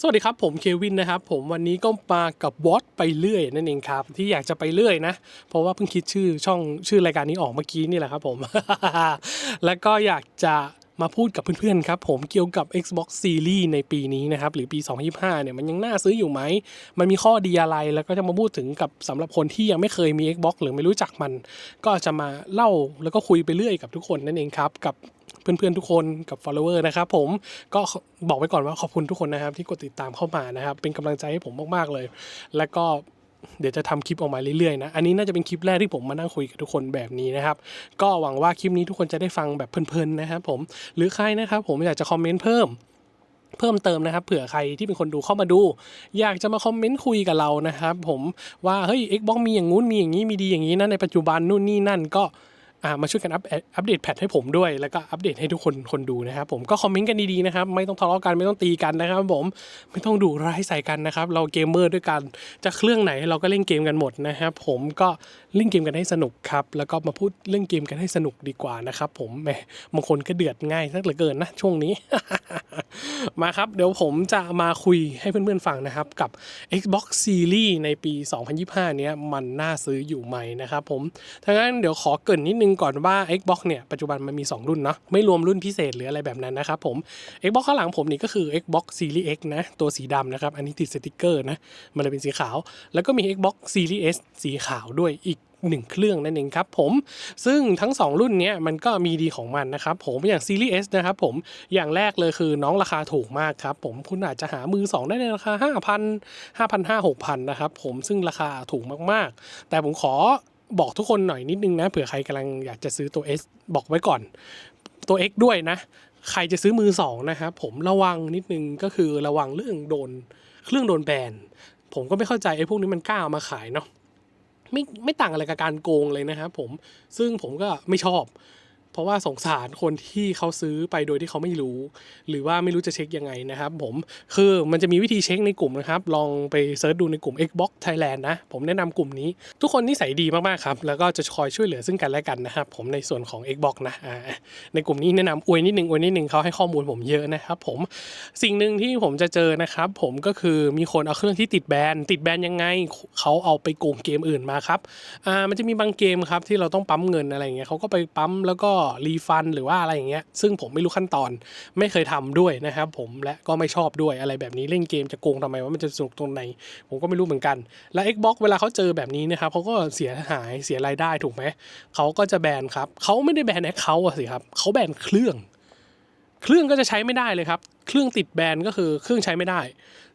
สวัสดีครับ ผมเควินนะครับ ผมวันนี้ก็มากับวอตไปเรื่อยนั่นเองครับ ที่อยากจะไปเรื่อยนะ เพราะว่าเพิ่งคิดชื่อช่องชื่อรายการนี้ออกเมื่อกี้นี่แหละครับผม แล้วก็อยากจะ มาพูดกับเพื่อนๆครับผมเกี่ยวกับ Xbox Series ในปีนี้นะครับหรือปี 2025 เนี่ยมันยังน่าซื้ออยู่ไหม มันมีข้อดีอะไรแล้วก็จะมาพูดถึงกับสำหรับคนที่ยังไม่เคยมี Xbox หรือไม่รู้จักมัน ก็จะมาเล่าแล้วก็คุยไปเรื่อยกับทุกคนนั่นเองครับกับเพื่อนๆทุกคนกับ follower นะครับผมก็บอกไว้ก่อนว่าขอบคุณทุกคนนะครับที่กดติดตามเข้ามานะครับเป็นกำลังใจให้ผมมากๆเลย แล้วก็ เดี๋ยวจะทำคลิปออกมาเรื่อยๆนะ อันนี้น่าจะเป็นคลิปแรกที่ผมมานั่งคุยกับทุกคนแบบนี้นะครับ ก็หวังว่าคลิปนี้ทุกคนจะได้ฟังแบบเพลินๆนะครับผม หรือใครนะครับผมอยากจะคอมเมนต์เพิ่มเพิ่มเติมนะครับ เผื่อใครที่เป็นคนดูเข้ามาดู อยากจะมาคอมเมนต์คุยกับเรานะครับ ผมว่าเฮ้ย Xbox มีอย่างงู้นมีอย่างนี้มีดีอย่างนี้นะในปัจจุบันนู่นนี่นั่นก็ มาช่วยกันอัปเดตแพทให้ผมด้วย แล้วก็อัปเดตให้ทุกคนคนดูนะครับผมก็คอมเมนต์กันดีๆนะครับไม่ต้องทะเลาะกันไม่ต้องตีกันนะครับผมไม่ต้องดูร้ายใส่กันนะครับเราเกมเมอร์ด้วยกันจะเครื่องไหนเราก็เล่นเกมกันหมดนะครับผมก็เล่นเกมกันให้สนุกครับแล้วก็มาพูดเรื่องเกมกันให้สนุกดีกว่านะครับผมแหมบางคนก็เดือดง่ายสักเหลือเกินนะช่วงนี้ มาครับ เดี๋ยวผมจะมาคุยให้เพื่อนๆฟังนะครับ กับ Xbox Series ในปี 2025 เนี้ยมันน่าซื้ออยู่ไหมนะครับผมถ้างั้นเดี๋ยวขอเกินนิดนึงก่อนว่า Xbox เนี่ยปัจจุบันมันมี 2 รุ่นเนาะไม่รวมรุ่นพิเศษหรืออะไรแบบนั้นนะครับผม Xbox ข้างหลังผมนี่ก็คือ Xbox Series X นะตัวสีดำนะครับอันนี้ติดสติกเกอร์นะมันเลยเป็นสีขาว แล้วก็มี Xbox Series S สีขาวด้วยอีกหนึ่งเครื่องนั่นเองครับผม ซึ่งทั้ง 2 รุ่นเนี้ยมันก็มีดีของมันนะครับผมอย่าง Series S นะครับผมอย่างแรกเลยคือน้องราคาถูกมากครับผมคุณอาจจะหามือ 2 ได้ในราคา 5,000 5,500 6,000 นะครับผมซึ่งราคาถูกมากๆ แต่ผมขอ บอกทุกคนหน่อยนิดนึงนะเผื่อใครกำลังอยากจะซื้อตัว S บอกไว้ก่อนตัว X ด้วยนะ ใครจะซื้อมือสองนะครับผมระวังนิดนึงก็คือระวังเรื่องโดนเครื่องโดนแบนผมก็ไม่เข้าใจไอ้พวกนี้มันกล้าเอามาขายเนาะไม่ไม่ต่างอะไรกับการโกงเลยนะครับผมซึ่งผมก็ไม่ชอบ เพราะว่าสงสารคนที่เขาซื้อไปโดยที่เขาไม่รู้ หรือว่าไม่รู้จะเช็คยังไงนะครับ ผมคือมันจะมีวิธีเช็คในกลุ่มนะครับ ลองไปเซิร์ชดูในกลุ่ม Xbox Thailand นะ ผมแนะนำกลุ่มนี้ ทุกคนนิสัยดีมากๆครับ แล้วก็จะคอยช่วยเหลือซึ่งกันและกันนะครับ ผมในส่วนของ Xbox นะในกลุ่มนี้แนะนำอวยนิดนึงอวยนิดนึงเขาให้ข้อมูลผมเยอะนะครับ ผมสิ่งหนึ่งที่ผมจะเจอนะครับ ผมก็คือมีคนเอาเครื่องที่ติดแบนติดแบนยังไงเขาเอาไปโกงเกมอื่นมาครับอ่ามันจะมีบางเกมครับที่เราต้องปั๊มเงินอะไรอย่างเงี้ยเขาก็ไปปั๊มแล้วก็รีฟันหรือว่าอะไรอย่างเงี้ยซึ่งผมไม่รู้ขั้นตอนไม่เคยทำด้วยนะครับผมและก็ไม่ชอบด้วยอะไรแบบนี้เล่นเกมจะโกงทำไมว่ามันจะสนุกตรงไหน ผมก็ไม่รู้เหมือนกัน และ Xbox เวลาเขาเจอแบบนี้นะครับเขาก็เสียหายเสียรายได้ถูกไหมเขาก็จะแบนครับเขาไม่ได้แบนแอคเคาท์สิครับเขาแบนเครื่องเครื่องก็จะใช้ไม่ได้เลยครับ เครื่องติดแบนก็คือเครื่องใช้ไม่ได้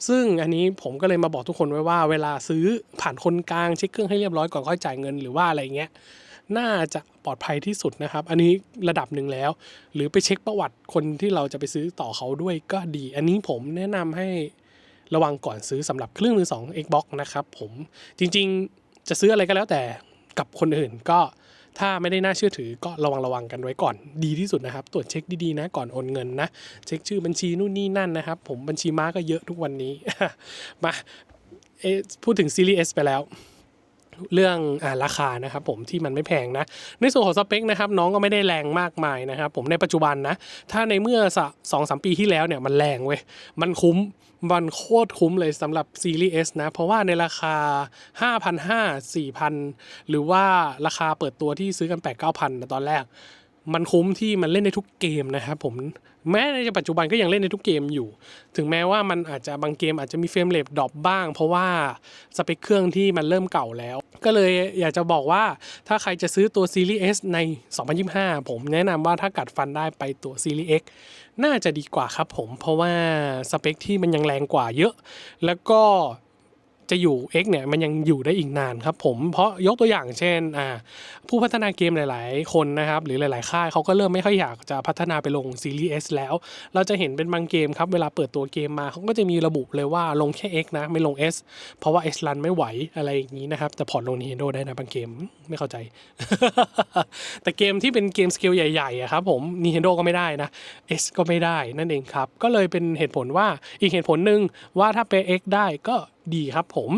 ซึ่งอันนี้ผมก็เลยมาบอกทุกคนไว้ว่า เวลาซื้อผ่านคนกลางเช็คเครื่องให้เรียบร้อยก่อนค่อยจ่ายเงินหรือว่าอะไรเงี้ย น่าจะปลอดภัยที่สุดนะครับ อันนี้ระดับหนึ่งแล้ว หรือไปเช็คประวัติคนที่เราจะไปซื้อต่อเขาด้วยก็ดี อันนี้ผมแนะนำให้ระวังก่อนซื้อสำหรับเครื่องมือสอง Xbox นะครับผมจริงๆจะซื้ออะไรก็แล้วแต่กับคนอื่นก็ถ้าไม่ได้น่าเชื่อถือก็ระวังระวังกันไว้ก่อนดีที่สุดนะครับ ตรวจเช็คดีๆนะก่อนโอนเงินนะ เช็คชื่อบัญชีนู่นนี่นั่นนะครับ ผมบัญชีม้าก็เยอะทุกวันนี้ มาพูดถึงซีรีส์ S ไปแล้ว เรื่องอาราคานะครับผมที่มันไม่แพงนะ ในส่วนของสเปคนะครับน้องก็ไม่ได้แรงมากมายนะครับผมในปัจจุบันนะ ถ้าในเมื่อสองสามปีที่แล้วเนี่ยมันแรงเว้ย มันคุ้มมันโคตรคุ้มเลยสำหรับซีรีส์ S นะ เพราะว่าในราคา 5,500 4,000 หรือว่าราคาเปิดตัวที่ซื้อกัน 8-9,000นตอนแรก มันคุ้มที่มันเล่นได้ทุกเกมนะครับผมแม้ในปัจจุบันก็ยังเล่นได้ทุกเกมอยู่ ถึงแม้ว่ามันอาจจะบางเกมอาจจะมีเฟรมเรทดรอปบ้าง เพราะว่าสเปคเครื่องที่มันเริ่มเก่าแล้ว ก็เลยอยากจะบอกว่าถ้าใครจะซื้อตัวซีรีส์ S ใน 2025 ผมแนะนำว่าถ้ากัดฟันได้ไปตัวซีรีส์ X น่าจะดีกว่าครับผมเพราะว่าสเปคที่มันยังแรงกว่าเยอะ แล้วก็ จะอยู่ X เนี่ยมันยังอยู่ได้อีกนานครับผมเพราะยกตัวอย่างเช่นอ่าผู้พัฒนาเกมหลาย ๆ คนนะครับหรือหลาย ๆ ค่ายเขาก็เริ่มไม่ค่อยอยากจะพัฒนาไปลงซีรีส์ S แล้ว เราจะเห็นเป็นบางเกมครับเวลาเปิดตัวเกมมาเขาก็จะมีระบุเลยว่าลงแค่ X นะไม่ลง S เพราะว่า S รันไม่ไหวอะไรอย่างนี้นะครับแต่พอร์ตลง Nintendo ได้นะบางเกมไม่เข้าใจ แต่เกมที่เป็นเกมสเกลใหญ่ๆอะครับผม Nintendo ก็ไม่ได้นะ S ก็ไม่ได้นั่นเองครับ ก็เลยเป็นเหตุผลว่าอีกเหตุผลหนึ่งว่าถ้าไป X ได้ก็ ดีครับผม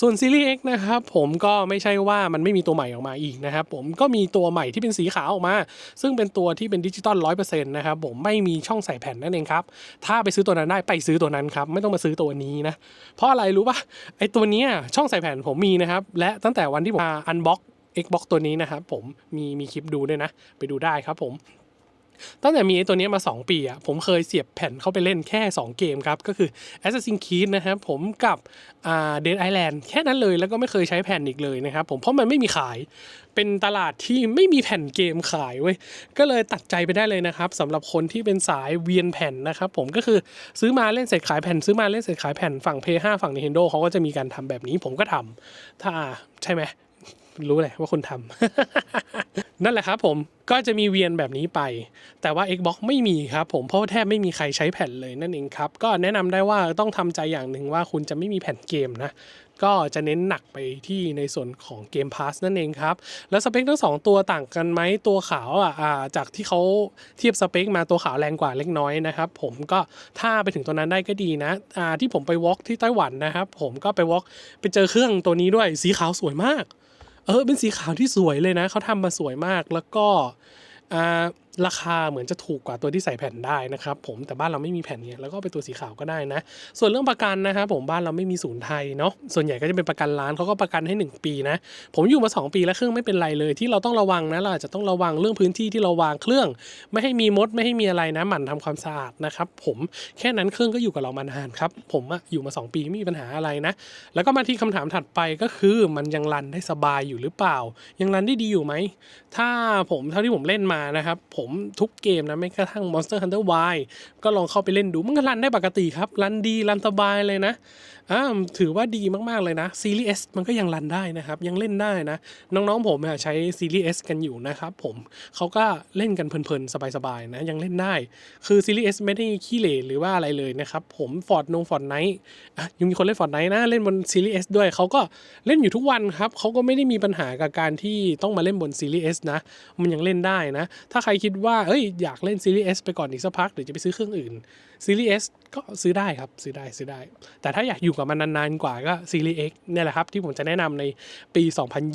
ส่วนซีรีส์ X นะครับผมก็ไม่ใช่ว่ามันไม่มีตัวใหม่ออกมาอีกนะครับผมก็มีตัวใหม่ที่เป็นสีขาวออกมา ซึ่งเป็นตัวที่เป็นดิจิตอลร้อยเปอร์เซ็นต์นะครับผมไม่มีช่องใส่แผ่นนั่นเองครับถ้าไปซื้อตัวนั้นได้ไปซื้อตัวนั้นครับไม่ต้องมาซื้อตัวนี้นะเพราะอะไรรู้ป่ะไอตัวนี้ช่องใส่แผ่นผมมีนะครับและตั้งแต่วันที่ผมอันบ็อก Xbox ตัวนี้นะครับผมมีมีคลิปดูด้วยนะ ไปดูได้ครับผม ตั้งแต่มีตัวนี้มา 2 ปีอะผมเคยเสียบแผ่นเข้าไปเล่นแค่ 2 เกมครับ ก็คือ Assassin's Creed นะครับผมกับอ่า Dead Island แค่นั้นเลยแล้วก็ไม่เคยใช้แผ่นอีกเลยนะครับผมเพราะมันไม่มีขายเป็นตลาดที่ไม่มีแผ่นเกมขายเว้ยก็เลยตัดใจไปได้เลยนะครับสำหรับคนที่เป็นสายเวียนแผ่นนะครับผมก็คือซื้อมาเล่นเสร็จขายแผ่นซื้อมาเล่นเสร็จขายแผ่นฝั่ง p 5ฝั่ง Nintendo เขาก็จะมีการทำแบบนี้ผมก็ทำถ้าใช่ไหม รู้เลยว่าคนทำ นั่นแหละครับผมก็จะมีเวียนแบบนี้ไป แต่ว่า Xbox ไม่มีครับผมเพราะแทบไม่มีใครใช้แผ่นเลยนั่นเองครับ ก็แนะนำได้ว่าต้องทำใจอย่างหนึ่งว่าคุณจะไม่มีแผ่นเกมนะก็จะเน้นหนักไปที่ในส่วนของเกมพาสนั่นเองครับ แล้วสเปคทั้งสองตัวต่างกันไหมตัวขาวอะจากที่เขาเทียบสเปคมาตัวขาวแรงกว่าเล็กน้อยนะครับ ผมก็ถ้าไปถึงตัวนั้นได้ก็ดีนะที่ผมไปวอล์กที่ไต้หวันนะครับ ผมก็ไปวอล์กไปเจอเครื่องตัวนี้ด้วยสีขาวสวยมาก เออเป็นสีขาวที่สวยเลยนะเขาทำมาสวยมากแล้วก็อ่า ราคาเหมือนจะถูกกว่าตัวที่ใส่แผ่นได้นะครับผมแต่บ้านเราไม่มีแผ่นเนี่ยแล้วก็เป็นตัวสีขาวก็ได้นะ ส่วนเรื่องประกันนะครับผมบ้านเราไม่มีศูนย์ไทยเนาะส่วนใหญ่ก็จะเป็นประกันร้านเขาก็ประกันให้ 1 ปีนะ ผมอยู่มา 2 ปีแล้วเครื่องไม่เป็นไรเลย ที่เราต้องระวังนะเราอาจจะต้องระวังเรื่องพื้นที่ที่เราวางเครื่อง ไม่ให้มีมดไม่ให้มีอะไรนะหมั่นทำความสะอาดนะครับผมแค่นั้นเครื่องก็อยู่กับเรามานานครับผมอะอยู่มา 2 ปีไม่มีปัญหาอะไรนะ แล้วก็มาที่คำถามถัดไปก็คือมันยังรันได้สบายอยู่หรือเปล่า ยังรันได้ดีอยู่ไหมถ้าผมเท่าที่ผมเล่นมานะครับผมทุกเกมนะไม่กระทั่ง Monster Hunter Y ก็ลองเข้าไปเล่นดู มันก็รันได้ปกติครับ รันดีรันสบายเลยนะอ่าถือว่าดีมากๆเลยนะซีรีส์ S มันก็ยังรันได้นะครับ ยังเล่นได้นะ น้องๆผมใช้ซีรีส์ S กันอยู่นะครับผมเขาก็เล่นกันเพลินๆ สบายๆนะยังเล่นได้ คือซีรีส์ S ไม่ได้ขี้เหร่หรือว่าอะไรเลยนะครับผมฟอร์ดนงฟอร์ดไนท์ยังมีคนเล่นฟอร์ดไนท์นะเล่นบนซีรีส์ S ด้วยเขาก็เล่นอยู่ทุกวันครับเขาก็ไม่ได้มีปัญหากับการที่ต้องมาเล่นบนซีรีส์ S นะ มันยังเล่นได้นะ ถ้าใครคิดว่าเอ้ยอยากเล่นซีรีส์ S ไปก่อนอีกสักพักเดี๋ยวจะไปซื้อเครื่องอื่นซีรีส์ S ก็ซื้อได้ครับซื้อได้ซื้อได้ แต่ถ้าอยากอยู่กับมันนานๆกว่าก็ซีรีส์ X เนี่ยแหละครับ ที่ผมจะแนะนำในปี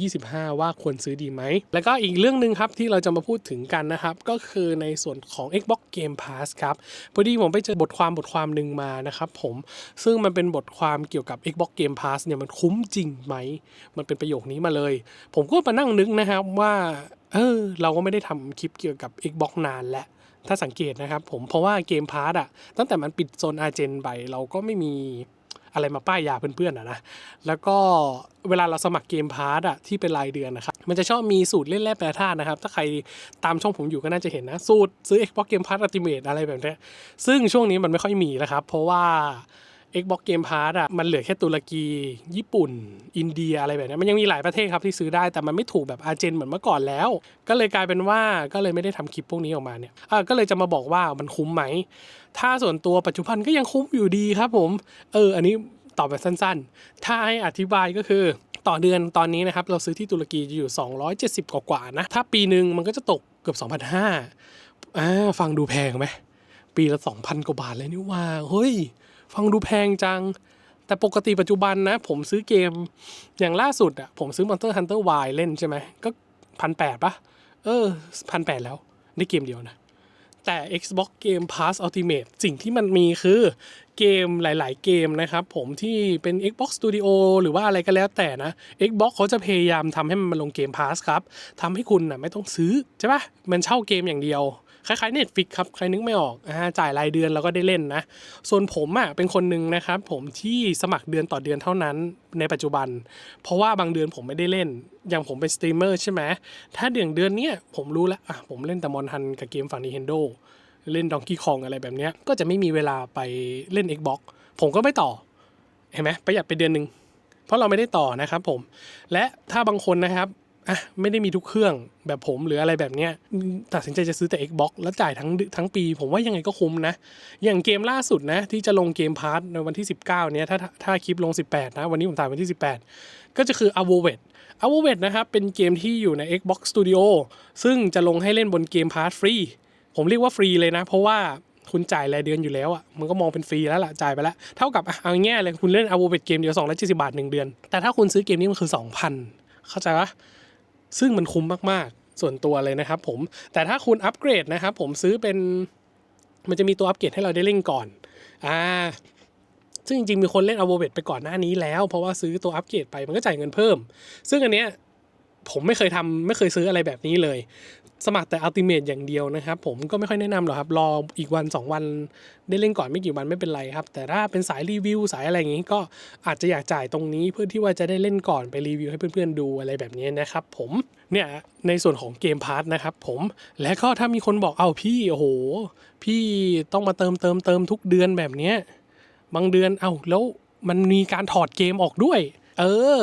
2025 ว่าควรซื้อดีไหม แล้วก็อีกเรื่องหนึ่งครับที่เราจะมาพูดถึงกันนะครับ ก็คือในส่วนของ Xbox Game Pass ครับ พอดีผมไปเจอบทความบทความหนึ่งมานะครับผมซึ่งมันเป็นบทความเกี่ยวกับ Xbox Game Pass เนี่ยมันคุ้มจริงไหม มันเป็นประโยคนี้มาเลย ผมก็มานั่งนึกนะครับว่า เออ เราก็ไม่ได้ทำคลิปเกี่ยวกับ Xbox นานแล้ว ถ้าสังเกตนะครับผม เพราะว่าเกมพาร์ตอะตั้งแต่มันปิดโซนอาเจนไปเราก็ไม่มีอะไรมาป้ายยาเพื่อนๆอะนะ แล้วก็เวลาเราสมัครเกมพาร์ตอะที่เป็นรายเดือนนะครับ มันจะชอบมีสูตรเล่นแร่แปรธาตุนะครับ ถ้าใครตามช่องผมอยู่ก็น่าจะเห็นนะ สูตรซื้อ Xbox Game Pass Ultimate อะไรแบบนี้ซึ่งช่วงนี้มันไม่ค่อยมีแล้วครับ เพราะว่า Xbox Game Pass อะมันเหลือแค่ตุรกี ญี่ปุ่น อินเดียอะไรแบบนี้มันยังมีหลายประเทศครับที่ซื้อได้แต่มันไม่ถูกแบบอาเจนเหมือนเมื่อก่อนแล้ว ก็เลยกลายเป็นว่าก็เลยไม่ได้ทำคลิปพวกนี้ออกมาเนี่ยอะก็เลยจะมาบอกว่ามันคุ้มไหม ถ้าส่วนตัวปัจจุบันก็ยังคุ้มอยู่ดีครับผม เออ อันนี้ตอบแบบสั้นๆ ถ้าให้อธิบายก็คือต่อเดือนตอนนี้นะครับ เราซื้อที่ตุรกีจะอยู่ 270 กว่าๆนะ ถ้าปีหนึ่งมันก็จะตกเกือบ 2,500อ่าฟังดูแพงไหม ปีละ 2,000 กว่าบาทเลยนี่ว่า เฮ้ย ฟังดูแพงจัง แต่ปกติปัจจุบันนะ ผมซื้อเกมอย่างล่าสุดอะผมซื้อ Monster Hunter Y เล่นใช่ไหม ก็พันแปดปะเออพันแปดแล้วได้เกมเดียวนะ แต่ Xbox Game Pass Ultimate สิ่งที่มันมีคือเกมหลาย ๆ เกมนะครับ ผมที่เป็น Xbox Studio หรือว่าอะไรก็แล้วแต่นะ Xbox เขาจะพยายามทำให้มันลงเกม Pass ครับทำให้คุณนะไม่ต้องซื้อใช่ปะมันเช่าเกมอย่างเดียว คล้ายๆ Netflix ครับ ใครนึกไม่ออกอ่าจ่ายรายเดือนแล้วก็ได้เล่นนะ ส่วนผมอะเป็นคนหนึ่งนะครับผมที่สมัครเดือนต่อเดือนเท่านั้นในปัจจุบัน เพราะว่าบางเดือนผมไม่ได้เล่น อย่างผมเป็นสตรีมเมอร์ใช่ไหมถ้าเดือนเดือนเนี้ยผมรู้แล้วอะผมเล่นแต่มอนทันกับเกมฝั่ง Nintendo เล่นดองกี้คองอะไรแบบเนี้ยก็จะไม่มีเวลาไปเล่น Xbox ผมก็ไม่ต่อ เห็นไหมประหยัดไปเดือนหนึ่งเพราะเราไม่ได้ต่อนะครับผม และถ้าบางคนนะครับ อะไม่ได้มีทุกเครื่องแบบผมหรืออะไรแบบเนี้ยตัดสินใจจะซื้อแต่ Xbox แล้วจ่ายทั้งทั้งปี ผมว่ายังไงก็คุ้มนะ อย่างเกมล่าสุดนะ ที่จะลงเกมพาร์ทในวันที่ 19เนี้ยถ้าถ้าถ้าคลิปลง 18 นะ วันนี้ผมถ่ายวันที่ 18 ก็จะคือ a v o v e t a v o v e t นะครับ เป็นเกมที่อยู่ใน Xbox Studio ซึ่งจะลงให้เล่นบนเกมพาร์ทฟรีผมเรียกว่าฟรีเลยนะ เพราะว่าคุณจ่ายรายเดือนอยู่แล้วอะมันก็มองเป็นฟรีแล้วล่ะจ่ายไปแล้ว เท่ากับเอาง่ายเลยคุณเล่นอาวูเป็นเกมเดียว270 บาทหนึ่งเดือน แต่ถ้าคุณซื้อเกมนี้มันคือ 2,000 เข้าใจปะ ซึ่งมันคุ้มมากๆ ส่วนตัวเลยนะครับผม แต่ถ้าคุณอัปเกรดนะครับผมซื้อเป็น มันจะมีตัวอัปเกรดให้เราได้เล่นก่อน อ่า ซึ่งจริงๆ มีคนเล่นอโวเบตไปก่อนหน้านี้แล้ว เพราะว่าซื้อตัวอัปเกรดไปมันก็จ่ายเงินเพิ่ม ซึ่งอันเนี้ยผมไม่เคยทำไม่เคยซื้ออะไรแบบนี้เลย สมัครแต่อัลติเม e อย่างเดียวนะครับ ผมก็ไม่ค่อยแนะนำหรอกครับ รออีกวัน 2 วันได้เล่นก่อนไม่กี่วันไม่เป็นไรครับ แต่ถ้าเป็นสายรีวิว สายอะไรอย่างนี้ก็อาจจะอยากจ่ายตรงนี้เพื่อที่ว่าจะได้เล่นก่อนไปรีวิวให้เพื่อนๆดูอะไรแบบนี้นะครับผมเนี่ยในส่วนของเกมพาร์ทนะครับผมและก็ถ้ามีคนบอกเอาพี่โอ้โห พี่ต้องมาเติมเติมเติมทุกเดือนแบบนี้บางเดือนเอา้าแล้วมันมีการถอดเกมออกด้วย เออ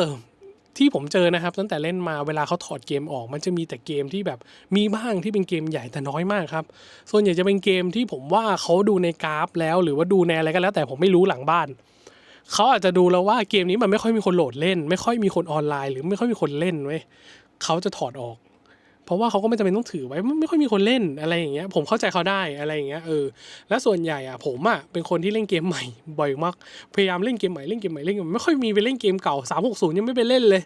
ที่ผมเจอนะครับ ตั้งแต่เล่นมาเวลาเขาถอดเกมออก มันจะมีแต่เกมที่แบบมีบ้างที่เป็นเกมใหญ่แต่น้อยมากครับ ส่วนใหญ่จะเป็นเกมที่ผมว่าเขาดูในกราฟแล้ว หรือว่าดูในอะไรก็แล้ว แต่ผมไม่รู้หลังบ้านเขาอาจจะดูแล้วว่าเกมนี้มันไม่ค่อยมีคนโหลดเล่น ไม่ค่อยมีคนออนไลน์ หรือไม่ค่อยมีคนเล่นเว้ยเขาจะถอดออก เพราะว่าเขาก็ไม่จำเป็นต้องถือไว้ไม่ค่อยมีคนเล่นอะไรอย่างเงี้ยผมเข้าใจเขาได้อะไรอย่างเงี้ยเออและส่วนใหญ่อะผมอะเป็นคนที่เล่นเกมใหม่บ่อยมากพยายามเล่นเกมใหม่เล่นเกมใหม่เล่นเกมไม่ค่อยมีไปเล่นเกมเก่า360ยังไม่ไปเล่นเลย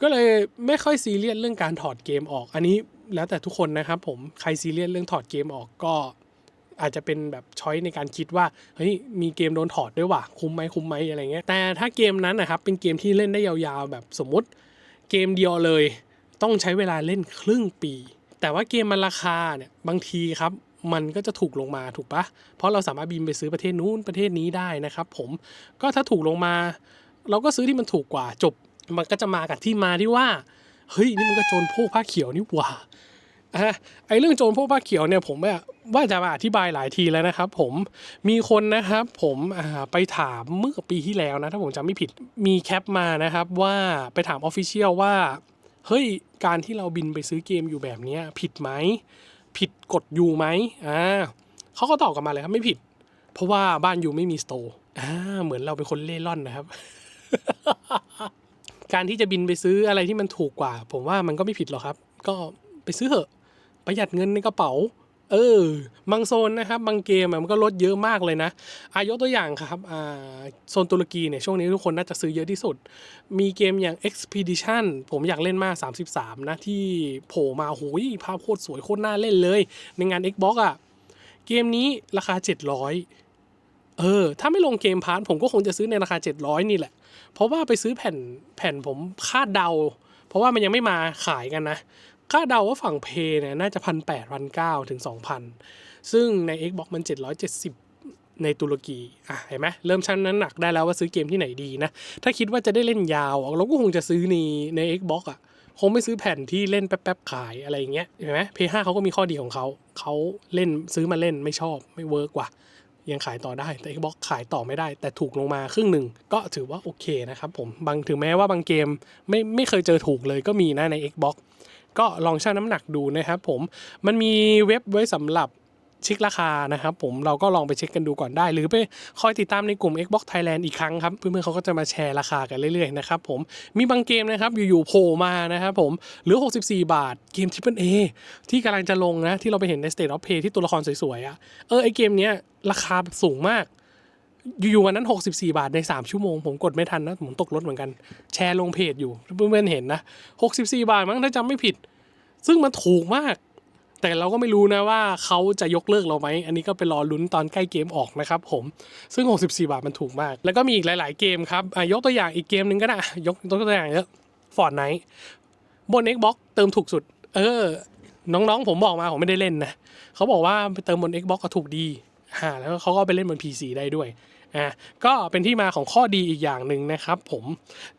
ก็เลยไม่ค่อยซีเรียสเรื่องการถอดเกมออก อันนี้แล้วแต่ทุกคนนะครับผมใครซีเรียสเรื่องถอดเกมออกก็อาจจะเป็นแบบช้อยในการคิดว่าเฮ้ยมีเกมโดนถอดด้วยว่ะคุ้มไหมคุ้มไหมอะไรเงี้ยแต่ถ้าเกมนั้นนะครับเป็นเกมที่เล่นได้ยาวๆ แบบสมมติเกมเดียวเลย ต้องใช้เวลาเล่นครึ่งปี แต่ว่าเกมมันราคาเนี่ยบางทีครับมันก็จะถูกลงมาถูกปะเพราะเราสามารถบินไปซื้อประเทศนู้นประเทศนี้ได้นะครับ ผมก็ถ้าถูกลงมา เราก็ซื้อที่มันถูกกว่าจบ มันก็จะมากับที่มาที่ว่าเฮ้ยนี่มันก็โจรพวกผ้าเขียวนี่หว่าอะไอเรื่องโจรพวกผ้าเขียวเนี่ยผมว่าว่าจะมาอธิบายหลายทีแล้วนะครับ ผมมีคนนะครับ ผมไปถามเมื่อปีที่แล้วนะถ้าผมจำไม่ผิดมีแคปมานะครับ ว่าไปถามออฟฟิเชียลว่า เฮ้ยการที่เราบินไปซื้อเกมอยู่แบบนี้ผิดไหมผิดกฎยูไหมอ่าเขาก็ตอบกลับมาเลยครับไม่ผิด เพราะว่าบ้านยูไม่มีสโตร์อ่าเหมือนเราเป็นคนเล่ร่อนนะครับ การที่จะบินไปซื้ออะไรที่มันถูกกว่า ผมว่ามันก็ไม่ผิดหรอกครับ ก็ไปซื้อเถอะ ประหยัดเงินในกระเป๋า เออบางโซนนะครับบางเกมมันก็ลดเยอะมากเลยนะอายกตัวอย่างครับอ่าโซนตุรกีเนี่ยช่วงนี้ทุกคนน่าจะซื้อเยอะที่สุด มีเกมอย่าง Expedition ผมอยากเล่นมาก 33 นะ ที่โผล่มาโหยภาพโคตรสวยโคตรน่าเล่นเลย ในงาน Xbox อะเกมนี้ราคา 700 เออ ถ้าไม่ลงเกมพาร์ทผมก็คงจะซื้อในราคา 700 นี่แหละ เพราะว่าไปซื้อแผ่นแผ่นผมคาดเดา เพราะว่ามันยังไม่มาขายกันนะ คาดเดาว่าฝั่งเพย์เนี่ยน่าจะพันแปดพันเก้าถึงสองพันซึ่งใน Xbox มัน 770 ในตุรกีอะเห็นไหมเริ่มชั่งน้ำหนักได้แล้วว่าซื้อเกมที่ไหนดีนะ ถ้าคิดว่าจะได้เล่นยาวเราก็คงจะซื้อในใน Xbox อะคงไม่ซื้อแผ่นที่เล่นแป๊บๆขายอะไรอย่างเงี้ยเห็นไหม P5 เขาก็มีข้อดีของเขาเขาเล่นซื้อมาเล่นไม่ชอบไม่เวิร์กว่ะยังขายต่อได้แต่ Xbox ขายต่อไม่ได้ แต่ถูกลงมาครึ่งหนึ่งก็ถือว่าโอเคนะครับผมบางถึงแม้ว่าบางเกมไม่ไม่เคยเจอถูกเลยก็มีนะใน Xbox ก็ลองชั่งน้ำหนักดูนะครับผมมันมีเว็บไว้สำหรับเช็คราคานะครับผมเราก็ลองไปเช็คกันดูก่อนได้ หรือไปคอยติดตามในกลุ่ม Xbox Thailand อีกครั้งครับ เพื่อนๆเขาก็จะมาแชร์ราคากันเรื่อยๆนะครับผมมีบางเกมนะครับอยู่ๆโผล่มานะครับผมเหลือ 64 บาทเกม Triple A ที่กำลังจะลงนะ ที่เราไปเห็นใน State of Play ที่ตัวละครสวยๆอะเออไอเกมเนี้ยราคาสูงมาก อยู่ๆวันนั้น 64 บาทใน 3 ชั่วโมง ผมกดไม่ทันนะ ผมตกรถเหมือนกัน แชร์ลงเพจอยู่เพื่อนๆเห็นนะ 64 บาทมั้งถ้าจำไม่ผิด ซึ่งมันถูกมาก แต่เราก็ไม่รู้นะว่าเขาจะยกเลิกเราไหม อันนี้ก็ไปรอลุ้นตอนใกล้เกมออกนะครับผมซึ่ง 64 บาทมันถูกมาก แล้วก็มีอีกหลาย ๆ เกมครับยกตัวอย่างอีกเกมหนึ่งก็ได้อะยกยกตัวอย่างเยอะฟอร์ดไนท์บน Xbox เติมถูกสุด เออ น้องๆ ผมบอกมาผมไม่ได้เล่นนะเขาบอกว่าไปเติมบน Xbox ก็ถูกดี อ่าแล้วเขาก็ไปเล่นบน PC ได้ด้วยอะก็เป็นที่มาของข้อดีอีกอย่างหนึ่งนะครับผม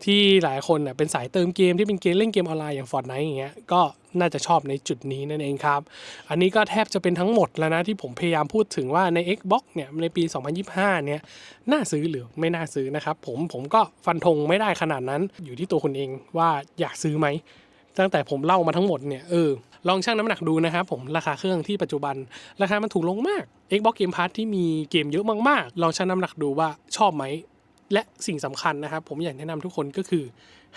ที่หลายคนน่ะเป็นสายเติมเกมที่เป็นเกมเล่นเกมออนไลน์อย่าง Fortnite อย่างเงี้ยก็น่าจะชอบในจุดนี้นั่นเองครับ อันนี้ก็แทบจะเป็นทั้งหมดแล้วนะที่ผมพยายามพูดถึงว่าใน Xbox เนี่ยในปี 2025 เนี่ยน่าซื้อหรือไม่น่าซื้อนะครับผมผมก็ฟันธงไม่ได้ขนาดนั้นอยู่ที่ตัวคุณเองว่าอยากซื้อไหม ตั้งแต่ผมเล่ามาทั้งหมดเนี่ยเออลองชั่งน้ำหนักดูนะครับผมราคาเครื่องที่ปัจจุบัน ราคามันถูกลงมาก Xbox Game Pass ที่มีเกมเยอะมากๆ ลองชั่งน้ำหนักดูว่าชอบไหมและสิ่งสำคัญนะครับ ผมอยากแนะนำทุกคนก็คือ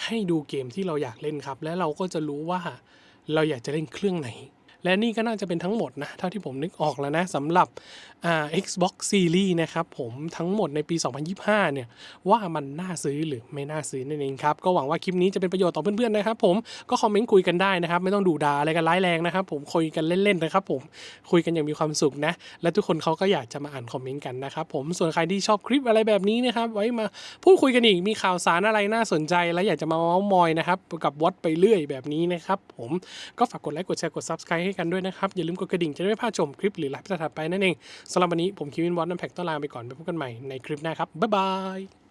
ให้ดูเกมที่เราอยากเล่นครับ และเราก็จะรู้ว่าเราอยากจะเล่นเครื่องไหน และนี่ก็น่าจะเป็นทั้งหมดนะ เท่าที่ผมนึกออกแล้วนะสำหรับอ่า Xbox Series นะครับผมทั้งหมดในปี 2025 เนี่ย ว่ามันน่าซื้อหรือไม่น่าซื้อนั่นเองครับ ก็หวังว่าคลิปนี้จะเป็นประโยชน์ต่อเพื่อนๆนะครับผมก็คอมเมนต์คุยกันได้นะครับ ไม่ต้องดูด่าอะไรกันร้ายแรงนะครับผมคุยกันเล่นๆนะครับผมคุยกันอย่างมีความสุขนะ และทุกคนเขาก็อยากจะมาอ่านคอมเมนต์กันนะครับผมส่วนใครที่ชอบคลิปอะไรแบบนี้นะครับไว้มาพูดคุยกันอีกมีข่าวสารอะไรน่าสนใจ และอยากจะมาเม้ามอยนะครับกับวอตไปเรื่อยแบบนี้นะครับผมก็ฝากกดไลค์กดแชร์กด subscribe ให้กันด้วยนะครับ อย่าลืมกดกระดิ่งจะได้ไม่พลาดชมคลิปหรือไลฟ์ถัดไปนั่นเองสำหรับวันนี้ผมคิวินวอตน้ำแพ็กต้องลาไปก่อนไปพบกันใหม่ในคลิปหน้าครับบ๊ายบาย